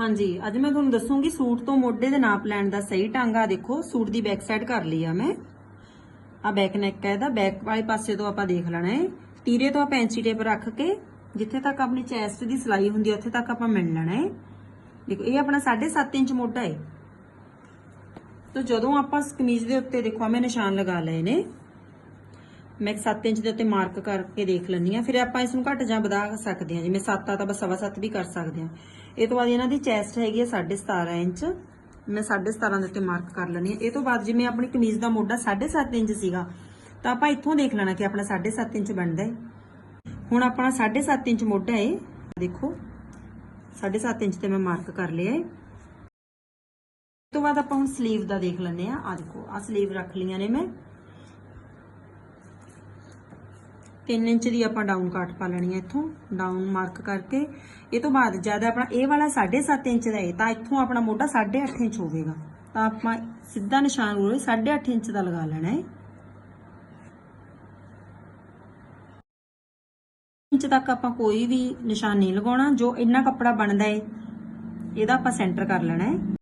ਹਾਂਜੀ, ਅੱਜ ਮੈਂ ਤੁਹਾਨੂੰ ਦੱਸੂਗੀ ਸੂਟ ਤੋਂ ਮੋਢੇ ਦੇ ਨਾਪ ਲੈਣ ਦਾ ਸਹੀ ਢੰਗ। ਆ ਦੇਖੋ, ਸੂਟ ਦੀ ਬੈਕ ਸਾਈਡ ਕਰ ਲਈ ਆ ਮੈਂ। ਆ ਬੈਕ ਨੈਕ ਹੈ ਇਹਦਾ। ਬੈਕ ਵਾਲੇ ਪਾਸੇ ਤੋਂ ਆਪਾਂ ਦੇਖ ਲੈਣਾ ਹੈ ਤੀਰੇ ਤੋਂ ਆਪਾਂ ਐਂਚੀ ਟੇਪ ਰੱਖ ਕੇ, ਜਿੱਥੇ ਤੱਕ ਆਪਣੀ ਚੈਸਟ ਦੀ ਸਿਲਾਈ ਹੁੰਦੀ ਹੈ ਉੱਥੇ ਤੱਕ ਆਪਾਂ ਮਿਲ ਲੈਣਾ ਹੈ ਦੇਖੋ, ਇਹ ਆਪਣਾ 7.5 ਇੰਚ ਮੋਢਾ ਹੈ ਤਾਂ ਜਦੋਂ ਆਪਾਂ ਕਮੀਜ਼ ਦੇ ਉੱਤੇ ਦੇਖੋ ਮੈਂ ਨਿਸ਼ਾਨ ਲਗਾ ਲਏ ਨੇ। ਮੈਂ 7 ਇੰਚ ਦੇ ਉੱਤੇ ਮਾਰਕ ਕਰਕੇ ਦੇਖ ਲੈਂਦੀ ਆ ਫਿਰ ਆਪਾਂ ਇਸ ਨੂੰ ਘੱਟ ਜਾਂ ਵਧਾ ਸਕਦੇ ਹਾਂ। ਜਿਵੇਂ 7 ਆ ਤਾਂ ਬਸ 7.5 ਵੀ ਕਰ ਸਕਦੇ ਹਾਂ। ਇਹ ਤੋਂ ਬਾਅਦ ਇਹਨਾਂ ਦੀ ਚੈਸਟ ਹੈਗੀ ਹੈ 17.5 ਇੰਚ। ਮੈਂ 17.5 ਦੇ ਉੱਤੇ ਮਾਰਕ ਕਰ ਲੈਣੀ ਹੈ। ਇਹ ਤੋਂ ਬਾਅਦ ਜਿਵੇਂ ਆਪਣੀ ਕਮੀਜ਼ ਦਾ ਮੋਢਾ 7.5 ਇੰਚ ਸੀਗਾ, ਤਾਂ ਆਪਾਂ ਇੱਥੋਂ ਦੇਖ ਲੈਣਾ ਕਿ ਆਪਣਾ 7.5 ਇੰਚ ਬਣਦਾ ਹੈ। ਹੁਣ ਆਪਣਾ 7.5 ਇੰਚ ਮੋਢਾ ਹੈ। ਦੇਖੋ 7.5 ਇੰਚ ਤੇ ਮੈਂ ਮਾਰਕ ਕਰ ਲਿਆ ਹੈ। ਇਸ ਤੋਂ ਬਾਅਦ ਆਪਾਂ ਹੁਣ 슬ੀਵ ਦਾ ਦੇਖ ਲੈਂਦੇ ਆ ਆ ਦੇਖੋ ਆ 슬ੀਵ ਰੱਖ ਲਈਆਂ ਨੇ ਮੈਂ। 3 ਇੰਚ ਦੀ ਆਪਾਂ ਡਾਊਨ ਕਾਟ ਪਾ ਲੈਣੀ ਹੈ ਇੱਥੋਂ ਡਾਊਨ ਮਾਰਕ ਕਰਕੇ। ਇਹ ਤੋਂ ਬਾਅਦ ਜਦ ਆਪਣਾ ਇਹ ਵਾਲਾ 7.5 ਇੰਚ ਦਾ ਹੈ ਤਾਂ ਇੱਥੋਂ ਆਪਣਾ ਮੋਢਾ 8.5 ਇੰਚ ਹੋਵੇਗਾ। ਤਾਂ ਆਪਾਂ ਸਿੱਧਾ ਨਿਸ਼ਾਨ ਉਰੇ 8.5 ਇੰਚ ਦਾ ਲਗਾ ਲੈਣਾ ਹੈ ਇੰਚ ਤੱਕ ਆਪਾਂ ਕੋਈ ਵੀ ਨਿਸ਼ਾਨ ਨਹੀਂ ਲਗਾਉਣਾ, ਜੋ ਇੰਨਾ ਕੱਪੜਾ ਬਣਦਾ ਹੈ ਇਹਦਾ ਆਪਾਂ ਸੈਂਟਰ ਕਰ ਲੈਣਾ ਹੈ